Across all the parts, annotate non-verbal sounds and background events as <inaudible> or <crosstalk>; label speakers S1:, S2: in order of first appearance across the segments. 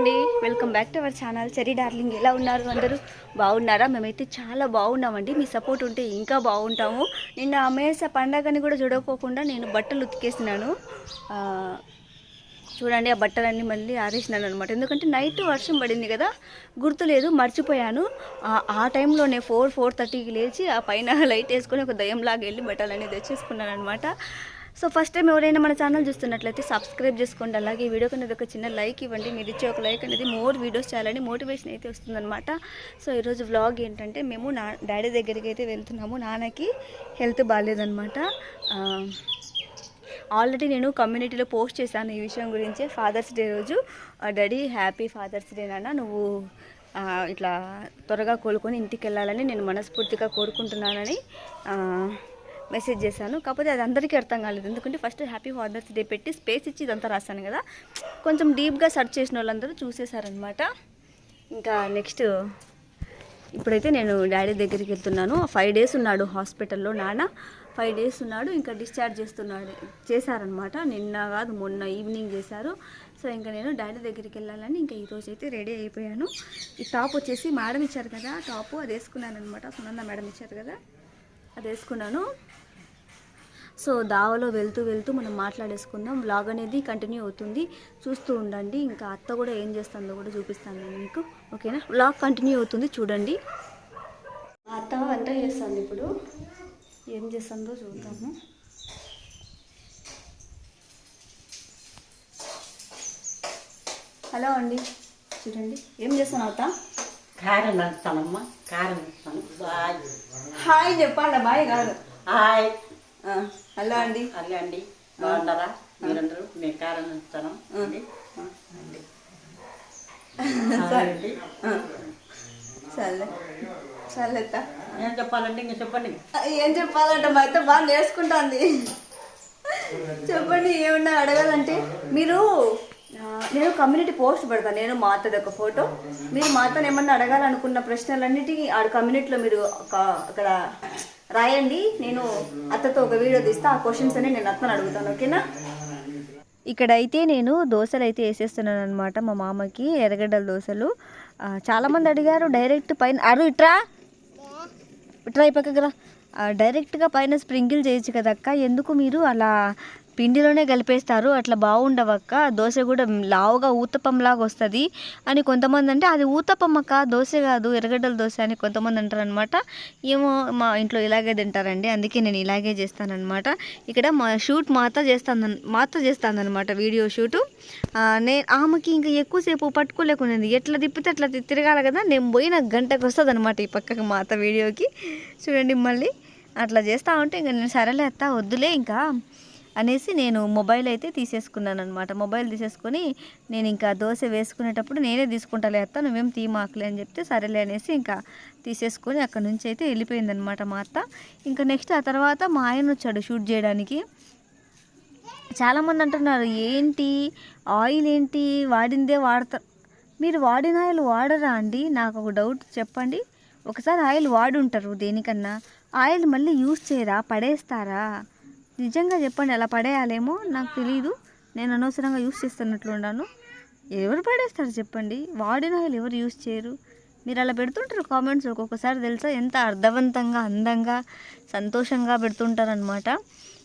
S1: అండి welcome back to our channel Cherry darling ఎలా ఉన్నారు అందరూ? బాగున్నారా? మేమైతే చాలా బాగున్నామండి. మీ సపోర్ట్ ఉంటే ఇంకా బాగుంటాము. నిన్న అమేస పండగని కూడా చూడకోకుండా నేను బట్టలు ఉతికేసినాను. చూడండి ఆ బట్టలన్నీ మళ్ళీ ఆరేసినాను అనమాట ఎందుకంటే నైట్ వర్షం పడింది కదా గుర్తులేదు మర్చిపోయాను. ఆ- ఆ టైంలోనే ఫోర్ ఫోర్ థర్టీకి లేచి ఆ పైన <laughs> లైట్ వేసుకొని ఒక దయ్యంలాగా వెళ్ళి బట్టలన్నీ తెచ్చేసుకున్నాను అనమాట సో ఫస్ట్ టైం ఎవరైనా మన ఛానల్ చూస్తున్నట్లయితే సబ్స్క్రైబ్ చేసుకోండి. అలాగే ఈ వీడియోకి అనేది ఒక చిన్న లైక్ ఇవ్వండి. మీరు ఇచ్చే ఒక లైక్ అనేది మోర్ వీడియోస్ చేయాలని మోటివేషన్ అయితే వస్తుందన్నమాట. సో ఈరోజు వ్లాగ్ ఏంటంటే మేము నా డాడీ దగ్గరికి అయితే వెళ్తున్నాము. నాన్నకి హెల్త్ బాగాలేదనమాట ఆల్రెడీ నేను కమ్యూనిటీలో పోస్ట్ చేశాను ఈ విషయం గురించి. ఫాదర్స్ డే రోజు. డాడీ హ్యాపీ ఫాదర్స్ డే నాన్న. నువ్వు ఇట్లా త్వరగా కోలుకొని ఇంటికి వెళ్ళాలని నేను మనస్ఫూర్తిగా కోరుకుంటున్నానని మెసేజ్ చేశాను. కాకపోతే అది అందరికీ అర్థం కాలేదు. ఎందుకంటే ఫస్ట్ హ్యాపీ ఫాదర్స్ డే పెట్టి స్పేస్ ఇచ్చి ఇదంతా రాశాను కదా. కొంచెం డీప్గా సెర్చ్ చేసిన వాళ్ళందరూ చూసేశారనమాట ఇంకా నెక్స్ట్ ఇప్పుడైతే నేను డాడీ దగ్గరికి వెళ్తున్నాను. ఫైవ్ డేస్ ఉన్నాడు హాస్పిటల్లో నాన్న. ఫైవ్ డేస్ ఉన్నాడు ఇంకా డిశ్చార్జ్ చేస్తున్నాడు. చేశారనమాట నిన్న కాదు మొన్న ఈవినింగ్ చేశారు. సో ఇంకా నేను డాడీ దగ్గరికి వెళ్ళాలని ఇంకా ఈరోజు అయితే రెడీ అయిపోయాను. ఈ టాప్ వచ్చేసి మేడం ఇచ్చారు కదా టాపు అది వేసుకున్నాను అనమాట సునంద మేడం ఇచ్చారు కదా అది వేసుకున్నాను. సో దావలో వెళ్తూ వెళ్తూ మనం మాట్లాడేసుకుందాం. బ్లాగ్ అనేది కంటిన్యూ అవుతుంది. చూస్తూ ఉండండి. ఇంకా అత్త కూడా ఏం చేస్తుందో కూడా చూపిస్తాను నేను మీకు. ఓకేనా బ్లాగ్ కంటిన్యూ అవుతుంది. చూడండి. అత్త వంట చేస్తుంది ఇప్పుడు. ఏం చేస్తుందో చూద్దాము. హలో అండి. చూడండి. ఏం చేస్తాను అత్త?
S2: కారం వేస్తానమ్మా కారం వేస్తాను బాయ్.
S1: హాయ్ చెప్పాలా బాయ్ కాదు.
S2: హాయ్.
S1: హలో అండి.
S2: అల్లే అండి. బాగున్నారా? మీరందరూ? నేను కారం వేస్తాను అండి.
S1: సర్లే. అత్త
S2: ఏం చెప్పాలండి? ఇంకా చెప్పండి.
S1: ఏం చెప్పాలంటే మా అయితే బాగా నేర్చుకుంటుంది. చెప్పండి ఏమన్నా అడగాలంటే. మీరు నేను కమ్యూనిటీ పోస్ట్ పెడతాను నేను మా అత్తది ఒక ఫోటో. మీరు మా అత్తను ఏమన్నా అడగాలనుకున్న ప్రశ్నలన్నిటికీ ఆ కమ్యూనిటీలో మీరు అక్కడ రాయండి. నేను అత్తతో ఒక వీడియో తీస్తే ఆ క్వశ్చన్స్ అని నేను అత్తను అడుగుతాను ఓకేనా? ఇక్కడైతే నేను దోశలు అయితే వేసేస్తున్నాను అనమాట మా మామకి ఎర్రగడ్డల దోశలు. చాలామంది అడిగారు డైరెక్ట్ పైన అరు ఇట్రా ఇట్రా ఈ పక్కకు రా. డైరెక్ట్గా పైన స్ప్రింకిల్ చేయొచ్చు కదక్క ఎందుకు మీరు అలా పిండిలోనే కలిపేస్తారు. అట్లా బాగుండవక్క దోశ కూడా లావుగా ఊతపంలాగా వస్తుంది అని కొంతమంది అంటే అది ఊతపమ్మక్క అక్క దోశ కాదు ఎర్రగడ్డల దోశ అని కొంతమంది అంటారు అనమాట ఏమో మా ఇంట్లో ఇలాగే తింటారండి. అందుకే నేను ఇలాగే చేస్తానన్నమాట. ఇక్కడ మా షూట్ మాత చేస్తాను మాత చేస్తానమాట వీడియో షూటు. నేను ఆమెకి ఇంకా ఎక్కువసేపు పట్టుకోలేకునేది. ఎట్లా తిప్పితే అట్లా తిరగాలి కదా. నేను పోయిన గంటకు వస్తుంది అనమాట ఈ పక్కకి మాత వీడియోకి. చూడండి మళ్ళీ అట్లా చేస్తా ఉంటే ఇంకా నేను సరేలే అత్త వద్దులే ఇంకా. అనేసి నేను మొబైల్ అయితే తీసేసుకున్నాను అనమాట మొబైల్ తీసేసుకొని నేను ఇంకా దోశ వేసుకునేటప్పుడు నేనే తీసుకుంటాలే అత్త నువ్వేం తీమాకలే అని చెప్తే సరేలే అనేసి ఇంకా తీసేసుకొని అక్కడ నుంచి అయితే వెళ్ళిపోయిందనమాట మా అత్త. ఇంకా నెక్స్ట్ ఆ తర్వాత మా ఆయన వచ్చాడు షూట్ చేయడానికి. చాలామంది అంటున్నారు ఏంటి? ఆయిల్ ఏంటి? వాడిందే వాడతారు మీరు వాడిన ఆయిల్ వాడరా అండి? నాకు ఒక డౌట్ చెప్పండి. ఒకసారి ఆయిల్ వాడుంటారు దేనికన్నా. ఆయిల్ మళ్ళీ యూజ్ చేయరా? పడేస్తారా? నిజంగా చెప్పండి అలా పడేయాలేమో నాకు తెలియదు నేను అనవసరంగా యూస్ చేస్తున్నట్లు ఉన్నాను. ఎవరు పడేస్తారు చెప్పండి? వాడిన ఆయిల్ ఎవరు యూస్ చేయరు? మీరు అలా పెడుతుంటారు కామెంట్స్ ఒక్కొక్కసారి తెలుసా? ఎంత అర్థవంతంగా అందంగా సంతోషంగా పెడుతుంటారనమాట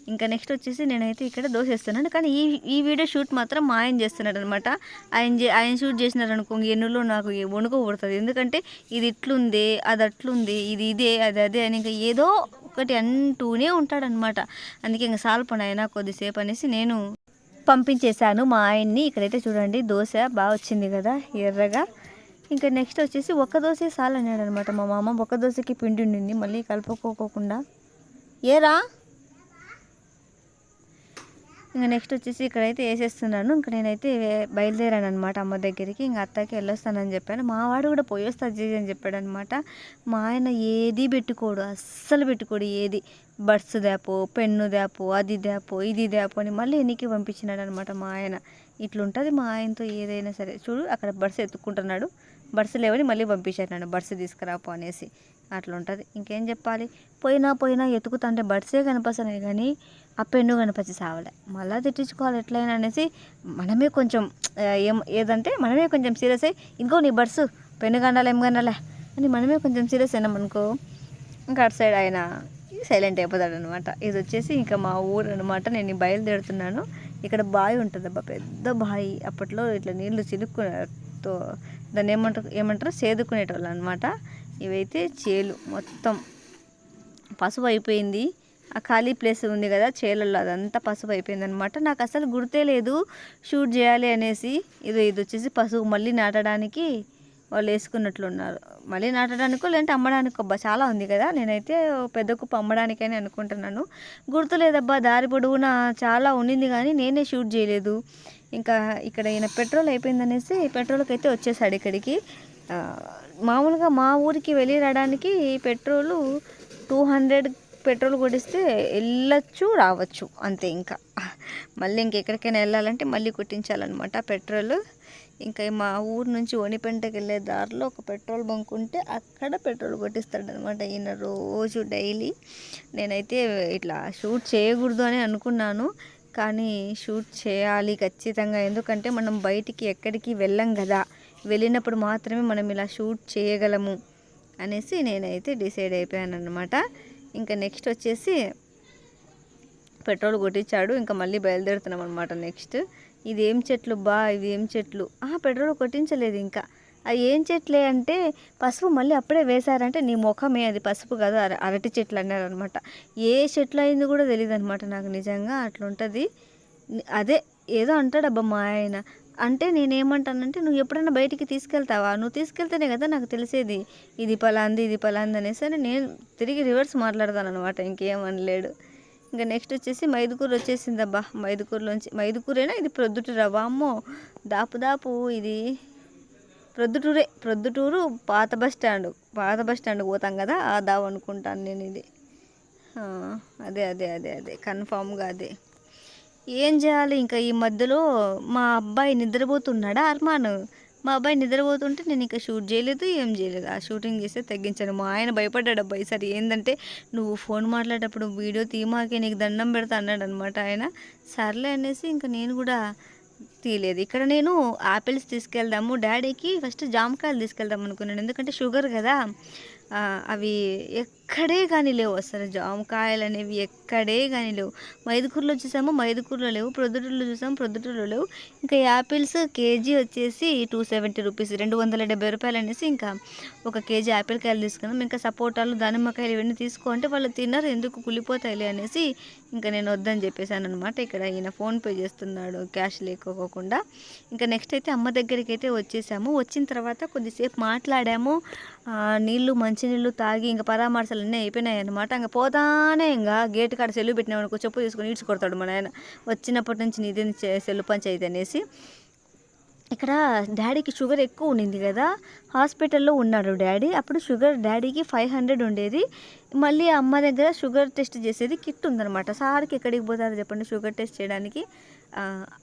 S1: ఇంకా నెక్స్ట్ వచ్చేసి నేనైతే ఇక్కడ దోశ వేస్తున్నాను కానీ ఈ ఈ వీడియో షూట్ మాత్రం మా ఆయన చేస్తున్నాడు అనమాట ఆయన చే- ఆయన షూట్ చేసినారనుకో ఎన్నులో నాకు వణుకు పుడుతుంది. ఎందుకంటే ఇది ఇట్లుంది అది అట్లుంది ఇది ఇదే అది అదే అని ఇంకా ఏదో ఒకటి అంటూనే ఉంటాడనమాట అందుకే ఇంకా సాల్పనైనా కొద్దిసేపు అనేసి నేను పంపించేశాను మా ఆయన్ని. ఇక్కడైతే చూడండి దోశ బాగా వచ్చింది కదా ఎర్రగా. ఇంకా నెక్స్ట్ వచ్చేసి ఒక దోశ సాల్ అన్నాడు అనమాట మా మామ. ఒక దోశకి పిండి ఉండింది మళ్ళీ కలుపుకోకుండా ఏరా? ఇంకా నెక్స్ట్ వచ్చేసి ఇక్కడైతే వేసేస్తున్నాను. ఇంకా నేనైతే బయలుదేరాను అనమాట అమ్మ దగ్గరికి. ఇంకా అత్తకి వెళ్ళొస్తానని చెప్పాను. మా వాడు కూడా పోయొస్తా జీజీ అని చెప్పాడు అనమాట మా ఆయన ఏది పెట్టుకోడు అస్సలు పెట్టుకోడు ఏది. బడ్స్ దాపో పెన్ను దాపో అది దాపో ఇది దాపో అని మళ్ళీ ఎన్నికి పంపించినాడు అనమాట మా ఆయన. ఇట్లుంటుంది మా ఆయనతో ఏదైనా సరే. చూడు అక్కడ బడ్స్ ఎత్తుక్కుంటున్నాడు. బడ్స్ లేవని మళ్ళీ పంపించాడు నన్ను. బడ్స్ తీసుకురాపో అనేసి. అట్లా ఉంటుంది ఇంకేం చెప్పాలి? పోయినా పోయినా ఎతుకుతుంటే బడ్సే కనిపిస్తున్నాయి కానీ ఆ పెన్ను కనిపించి సావలే. మళ్ళీ తిట్టించుకోవాలి ఎట్లయినా అనేసి మనమే కొంచెం ఏం ఏదంటే మనమే కొంచెం సీరియస్ అయ్యి ఇంకో నీ బడ్స్ పెన్ను కనాలి ఏం కనాలే అని మనమే కొంచెం సీరియస్ అయినాం అనుకో ఇంకా అటు సైడ్ ఆయన సైలెంట్ అయిపోతాడు అనమాట ఇది వచ్చేసి ఇంకా మా ఊరు అనమాట నేను బయలుదేరుతున్నాను. ఇక్కడ బావి ఉంటుంది అబ్బా పెద్ద బావి అప్పట్లో ఇట్లా నీళ్ళు చిలుక్కునే దాన్ని ఏమంటారు ఏమంటారు? సేదుకునేటోళ్ళు అనమాట ఇవైతే చేలు మొత్తం పసుపు అయిపోయింది. ఆ ఖాళీ ప్లేస్ ఉంది కదా చేలల్లో అదంతా పసుపు అయిపోయింది అనమాట నాకు అసలు గుర్తే లేదు షూట్ చేయాలి అనేసి. ఇది ఇది వచ్చేసి పసుపు మళ్ళీ నాటడానికి వాళ్ళు వేసుకున్నట్లున్నారు మళ్ళీ నాటడానికో లేదంటే అమ్మడానికో అబ్బా చాలా ఉంది కదా. నేనైతే పెద్ద కుప్ప అమ్మడానికని అనుకుంటున్నాను. గుర్తులేదబ్బా దారి పొడవునా చాలా ఉండింది కానీ నేనే షూట్ చేయలేదు. ఇంకా ఇక్కడ ఈయన పెట్రోల్ అయిపోయిందనేసి పెట్రోల్కి అయితే వచ్చేసాడు ఇక్కడికి. మామూలుగా మా ఊరికి వెళ్ళి రావడానికి పెట్రోలు టూ హండ్రెడ్ పెట్రోల్ కొట్టిస్తే వెళ్ళచ్చు రావచ్చు అంతే ఇంకా. మళ్ళీ ఇంకెక్కడికైనా వెళ్ళాలంటే మళ్ళీ కొట్టించాలన్నమాట పెట్రోల్. ఇంకా మా ఊరు నుంచి ఒనిపెంటకి వెళ్ళే దారిలో ఒక పెట్రోల్ బంక్ ఉంటే అక్కడ పెట్రోల్ కొట్టిస్తాడు అనమాట ఈయన రోజు డైలీ. నేనైతే ఇట్లా షూట్ చేయకూడదు అని అనుకున్నాను కానీ షూట్ చేయాలి ఖచ్చితంగా. ఎందుకంటే మనం బయటికి ఎక్కడికి వెళ్ళం కదా వెళ్ళినప్పుడు మాత్రమే మనం ఇలా షూట్ చేయగలము అనేసి నేనైతే డిసైడ్ అయిపోయాను అనమాట ఇంకా నెక్స్ట్ వచ్చేసి పెట్రోల్ కొట్టించాడు. ఇంకా మళ్ళీ బయలుదేరుతున్నాం అనమాట నెక్స్ట్. ఇది ఏం చెట్లు బా ఇది ఏం చెట్లు. పెట్రోల్ కొట్టించలేదు ఇంకా. అది ఏం చెట్లే అంటే పసుపు మళ్ళీ అప్పుడే వేశారంటే నీ ముఖమే అది పసుపు కాదు అర అరటి చెట్లు అన్నారు అనమాట ఏ చెట్లు అయింది కూడా తెలియదు అనమాట నాకు నిజంగా అట్లుంటుంది. అదే ఏదో అంటాడబ్బా మా ఆయన. అంటే నేనేమంటానంటే నువ్వు ఎప్పుడైనా బయటికి తీసుకెళ్తావా? నువ్వు తీసుకెళ్తేనే కదా నాకు తెలిసేది. ఇది పలాంది ఇది పలాంది అనేసి అని నేను తిరిగి రివర్స్ మాట్లాడతాను అనమాట ఇంకేమనలేడు ఇంకా నెక్స్ట్ వచ్చేసి మైదుకూరు వచ్చేసిందబ్బా. మైదుకూరులోంచి మైదుకూరేనా? ఇది ప్రొద్దుటూరా? వామ్మో! దాపు దాపు ఇది ప్రొద్దుటూరే ప్రొద్దుటూరు పాత బస్ స్టాండ్. పాత బస్ స్టాండ్కి పోతాం కదా? ఆ దావు అనుకుంటాను నేను ఇది. అదే అదే అదే అదే. కన్ఫామ్గా అదే. ఏం చేయాలి? ఇంకా ఈ మధ్యలో మా అబ్బాయి నిద్రపోతున్నాడా? అర్మాన్ మా అబ్బాయి నిద్రపోతుంటే నేను ఇంకా షూట్ చేయలేదు ఏం చేయలేదు. ఆ షూటింగ్ చేస్తే తగ్గించాను. మా ఆయన భయపడ్డాడు అబ్బాయి సరే ఏంటంటే నువ్వు ఫోన్ మాట్లాడేటప్పుడు వీడియో తీమాకే నీకు దండం పెడతా అన్నాడు అనమాట ఆయన. సర్లే అనేసి ఇంకా నేను కూడా తీయలేదు. ఇక్కడ నేను ఆపిల్స్ తీసుకెళ్దాము డాడీకి ఫస్ట్ జామకాయలు తీసుకెళ్దాం అనుకున్నాను. ఎందుకంటే షుగర్ కదా. అవి ఎక్కడే కానీ లేవు అసలు జామకాయలు అనేవి ఎక్కడే కానీ లేవు. మైదుకూరులో చూసాము మైదుకూరులో లేవు ప్రొద్దుటూరులో చూసాము ప్రొద్దుటూరులో లేవు. ఇంకా యాపిల్స్ కేజీ వచ్చేసి టూ సెవెంటీ రూపీస్ రెండు వందల డెబ్బై రూపాయలు అనేసి ఇంకా ఒక కేజీ యాపిల్ కాయలు తీసుకున్నాం. ఇంకా సపోటాలు దానిమ్మకాయలు ఇవన్నీ తీసుకుంటే వాళ్ళు తిన్నారు ఎందుకు కుళ్ళిపోతాయిలే అనేసి ఇంకా నేను వద్దని చెప్పేశాను అనమాట ఇక్కడ ఈయన ఫోన్పే చేస్తున్నాడు క్యాష్ లేకోకుండా. ఇంకా నెక్స్ట్ అయితే అమ్మ దగ్గరికి అయితే వచ్చేసాము. వచ్చిన తర్వాత కొద్దిసేపు మాట్లాడాము. నీళ్ళు మంచినీళ్ళు తాగి ఇంకా పరామర్శలు అన్నీ అయిపోయినాయి అనమాట ఇంకా పోతానే ఇంకా గేట్ కాడ సెల్లు పెట్టినామనుకో చెప్పు తీసుకొని ఈడ్చి కొడతాడు మన ఆయన వచ్చినప్పటి నుంచి నీదే సెల్లు పంచాయితీ అనేసి. ఇక్కడ డాడీకి షుగర్ ఎక్కువ ఉండింది కదా హాస్పిటల్లో ఉన్నాడు డాడీ. అప్పుడు షుగర్ డాడీకి ఫైవ్ హండ్రెడ్ ఉండేది. మళ్ళీ అమ్మ దగ్గర షుగర్ టెస్ట్ చేసేది కిట్ ఉందన్నమాట. సార్కి ఎక్కడికి పోతారో చెప్పండి షుగర్ టెస్ట్ చేయడానికి?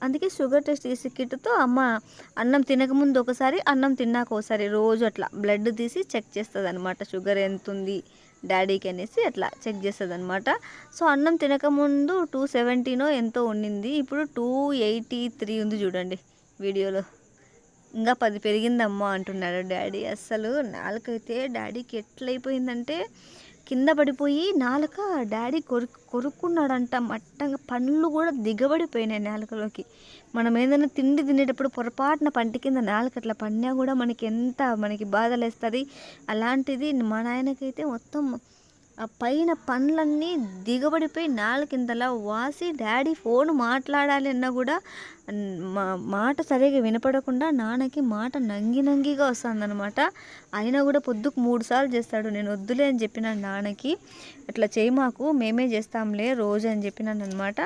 S1: అందుకే షుగర్ టెస్ట్ చేసే కిట్తో అమ్మ అన్నం తినకముందు ఒకసారి అన్నం తిన్నాక ఒకసారి రోజు అట్లా బ్లడ్ తీసి చెక్ చేస్తుంది అనమాట షుగర్ ఎంత ఉంది డాడీకి అనేసి అట్లా చెక్ చేస్తుంది అనమాట సో అన్నం తినకముందు టూ సెవెంటీనో ఎంతో ఉండింది ఇప్పుడు టూ ఎయిటీ త్రీ ఉంది చూడండి వీడియోలో. ఇంకా పది పెరిగిందమ్మా అంటున్నాడు డాడీ. అస్సలు నాలుకైతే డాడీకి ఎట్లయిపోయిందంటే కింద పడిపోయి నాలుక డాడీ కొరు కొరుక్కున్నాడంట. మట్టంగా పండ్లు కూడా దిగబడిపోయినాయి నాలుకలోకి. మనం ఏదైనా తిండి తినేటప్పుడు పొరపాటున పంటి కింద నాలుక అట్లా పడినా కూడా మనకి ఎంత మనకి బాధలేస్తుంది. అలాంటిది మా నాయనకైతే మొత్తం ఆ పైన పండ్లన్నీ దిగబడిపోయి నాలుకింతలా వాసి డాడీ ఫోన్ మాట్లాడాలి అన్నా కూడా మా మాట సరిగా వినపడకుండా నాన్నకి మాట నంగి నంగిగా వస్తుందన్నమాట. అయినా కూడా పొద్దుకు మూడు సార్లు చేస్తాడు. నేను వద్దులే అని చెప్పిన నాన్నకి అట్లా చేయమాకు మేమే చేస్తాంలే రోజు అని చెప్పినాను అనమాట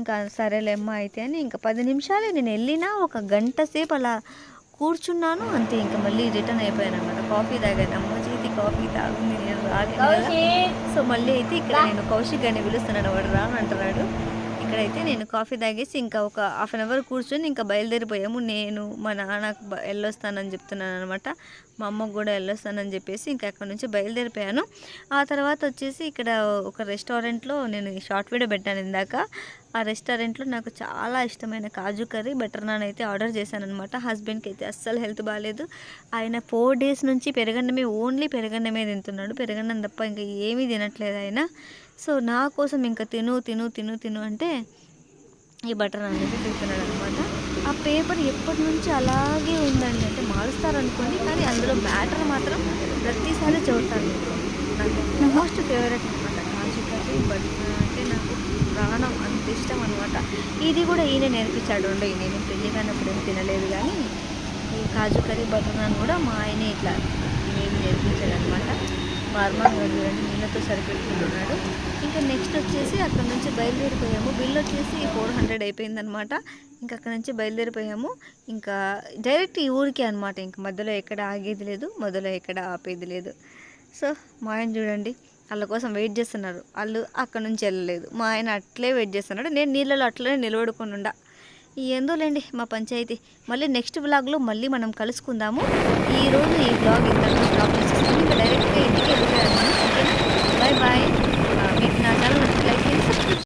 S1: ఇంకా సరేలేమ్మా అయితే అని ఇంకా పది నిమిషాలే నేను వెళ్ళినా ఒక గంట సేపు అలా కూర్చున్నాను. అంతే ఇంకా మళ్ళీ రిటర్న్ అయిపోయాను అనమాట కాఫీ తాగానమ్మ కాఫీ తాగుంది నేను కదా సో మళ్ళీ అయితే ఇక్కడ నేను కౌశిక్ అని పిలుస్తున్నాను వాడు రాను అంటున్నాడు. ఇక్కడ ఇక్కడైతే నేను కాఫీ తాగేసి ఇంకా ఒక హాఫ్ అన్ అవర్ కూర్చొని ఇంకా బయలుదేరిపోయాము. నేను మా నాన్నకు వెళ్ళొస్తానని చెప్తున్నాను అనమాట మా అమ్మకు కూడా వెళ్ళొస్తానని చెప్పేసి ఇంకా అక్కడ నుంచి బయలుదేరిపోయాను. ఆ తర్వాత వచ్చేసి ఇక్కడ ఒక రెస్టారెంట్లో నేను షార్ట్ వీడియో పెట్టాను ఇందాక. ఆ రెస్టారెంట్లో నాకు చాలా ఇష్టమైన కాజు కర్రీ బటర్ నాన్ అయితే ఆర్డర్ చేశానమాట హస్బెండ్కి అయితే అస్సలు హెల్త్ బాగాలేదు ఆయన ఫోర్ డేస్ నుంచి పెరగన్నమే ఓన్లీ పెరగన్నమే తింటున్నాడు. పెరగన్నం తప్ప ఇంకా ఏమీ తినట్లేదు ఆయన. సో నా కోసం ఇంకా తిను తిను తిను తిను అంటే ఈ బటర్ నాన్ అయితే తింటున్నాడు అనమాట ఆ పేపర్ ఎప్పటి నుంచి అలాగే ఉందండి అంటే మారుస్తారు అనుకోండి కానీ అందులో బ్యాటర్ మాత్రం ప్రతిసారి చదువుతాను నాకు మోస్ట్ ఫేవరెట్ అనమాట కాజు కర్రీ బటర్ నాన్. అంటే నాకు ప్రాణం అంత ఇష్టం అనమాట ఇది కూడా ఈయన నేర్పించాడు ఉండే నేను పెళ్ళి కానప్పుడు ఏం తినలేదు కానీ ఈ కాజు కర్రీ బటర్ నాన్ కూడా మా ఆయనే ఇట్లా నేను నేర్పించాడు అనమాట మా గారు చూడండి నీళ్ళతో సరిపెట్టుకుంటున్నాడు. ఇంకా నెక్స్ట్ వచ్చేసి అక్కడ నుంచి బయలుదేరిపోయాము. బిల్ వచ్చేసి ఫోర్ హండ్రెడ్ అయిపోయిందనమాట ఇంకా అక్కడ నుంచి బయలుదేరిపోయాము. ఇంకా డైరెక్ట్ ఈ ఊరికి అనమాట ఇంక మధ్యలో ఎక్కడ ఆగేది లేదు మధ్యలో ఎక్కడ ఆపేది లేదు. సో మా ఆయన చూడండి వాళ్ళ కోసం వెయిట్ చేస్తున్నారు. వాళ్ళు అక్కడ నుంచి వెళ్ళలేదు. మా ఆయన అట్లే వెయిట్ చేస్తున్నాడు. నేను నీళ్ళలో అట్లనే నిలబడుకుండా ఎందులేండి మా పంచాయతీ. మళ్ళీ నెక్స్ట్ బ్లాగ్లో మళ్ళీ మనం కలుసుకుందాము. ఈరోజు ఈ బ్లాగ్ ఇంత డైరెక్ట్గా ఇంటికి వెళ్ళిపోయాను బాయ్ బాయ్.